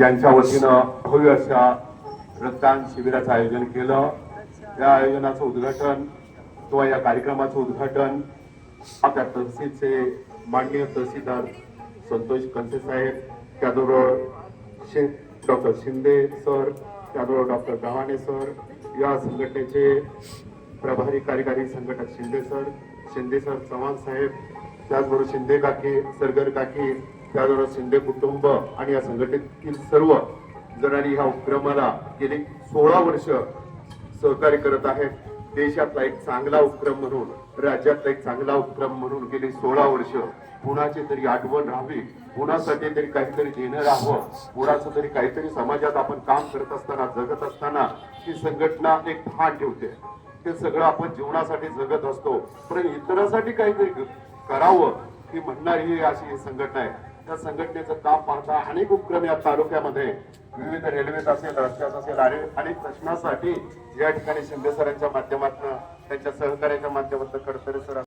यांच्या वतीनं भव्य अशा रक्तदान शिबिराचं आयोजन केलं. या आयोजनाचं उद्घाटन किंवा या कार्यक्रमाचं उद्घाटन आपल्या तहसीलचे माननीय तहसीलदार संतोष कंठे साहेब त्याबरोबर शे डॉक्टर शिंदे सर त्याबरोबर डॉक्टर गव्हाणे सर या संघटनेचे प्रभारी कार्यकारी संघटक शिंदे सर शिंदे सर चव्हाण साहेब त्याचबरोबर शिंदे काकी सरगर काकी त्याचबरोबर शिंदे कुटुंब आणि या संघटनेतील सर्व जणांनी ह्या उपक्रमाला गेली सोळा वर्ष सहकार्य करत आहेत. देशातला एक चांगला उपक्रम म्हणून राज्यातला एक चांगला उपक्रम म्हणून गेली सोळा वर्ष. कुणाची तरी आठवण राहावी कुणासाठी तरी काहीतरी देणं राहावं कुणाचं तरी काहीतरी समाजात आपण काम करत असताना जगत असताना ही संघटना एक भान ठेवते. ते सगळं आपण जीवनासाठी जगत असतो पण इतरांसाठी काहीतरी करावं ही म्हणणारी ही अशी ही संघटना आहे. त्या संघटनेचं काम पाहता अनेक उपक्रम या तालुक्यामध्ये विविध रेल्वेत असेल रस्त्यात असेल आणि अनेक प्रश्नासाठी या ठिकाणी शिंदे सरांच्या माध्यमातून त्यांच्या सहकार्याच्या माध्यमातून कडतरे सर.